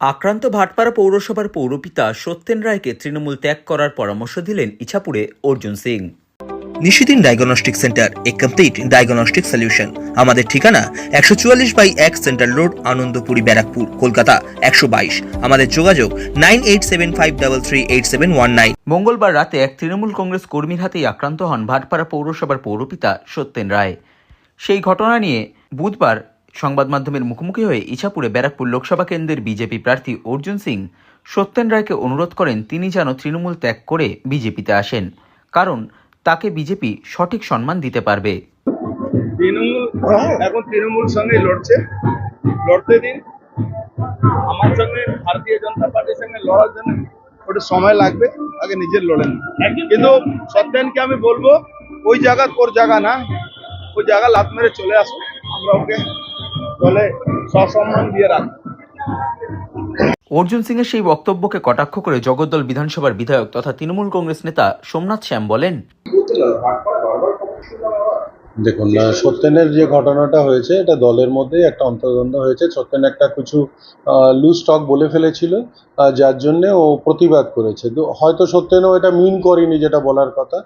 আক্রান্ত ভাটপাড়া পৌরসভার পৌরপিতা সত্যেন রায়কে তৃণমূল ত্যাগ করার পরামর্শ দিলেন ইছাপুরে অর্জুন সিং। নিশিদিন ডায়াগনস্টিক সেন্টার এ কমপ্লিট ডায়াগনস্টিক সলিউশন। আমাদের ঠিকানা একশো চুয়াল্লিশ বাই এক সেন্ট্রাল রোড আনন্দপুরি ব্যারাকপুর কলকাতা একশো বাইশ। আমাদের যোগাযোগ nine eight seven five double three eight seven one nine. মঙ্গলবার রাতে এক তৃণমূল কংগ্রেস কর্মীর হাতেই আক্রান্ত হন ভাটপাড়া পৌরসভার পৌরপিতা সত্যেন রায়। সেই ঘটনা নিয়ে বুধবার সংবাদ মাধ্যমের মুখোমুখি হয়ে ইছাপুরে ব্যারাকপুর লোকসভা কেন্দ্রের বিজেপি প্রার্থী অর্জুন সিং সত্যেন রায়কে অনুরোধ করেন তিনি যেন তৃণমূল ত্যাগ করে বিজেপিতে আসেন। কারণ তাকে বিজেপি সঠিক সম্মান দিতে পারবে। তৃণমূল এখন তৃণমূল সঙ্গে লড়ছে। লড়তে দিন। আমার সঙ্গে ভারতীয় জনতা পার্টির সঙ্গে লড়ার জন্য ওটা সময় লাগবে। আগে নিজের লড়েন কিন্তু সত্যেনকে আমি বলব ওই জায়গা তোর জায়গা না। ওই জায়গা লাত মেরে চলে আসো। আমরা ওকে দলে সসম্মান দিয়ে রাখবে অর্জুন সিংয়ের সেই বক্তব্যকে কটাক্ষ করে জগদ্দল বিধানসভার বিধায়ক তথা তৃণমূল কংগ্রেস নেতা সোমনাথ শ্যাম বলেন দেখুন সত্যেনের যে ঘটনাটা হয়েছে, এটা দলের মধ্যেই একটা অন্তর্দ্বন্দ্ব হয়েছে। সত্যেন একটা কিছু লুজ স্টক বলে ফেলেছিল যার জন্য ও প্রতিবাদ করেছে। হয়তো সত্যেনও এটা মিন করেনি যেটা বলার কথা।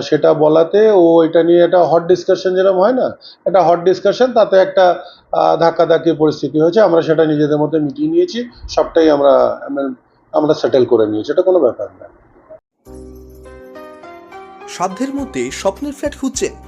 সেটা বলাতে ও এটা নিয়ে একটা হট ডিসকাশন যেরকম হয় না, একটা হট ডিসকাশন তাতে একটা ধাক্কাধাক্কির পরিস্থিতি হয়েছে। আমরা সেটা নিজেদের মধ্যে মিটিয়ে নিয়েছি, সবটাই আমরা- আমরা সেটেল করে নিয়েছি। এটা কোনো ব্যাপার না। সাধ্যের মধ্যে স্বপ্নের ফ্ল্যাট খুঁজছেন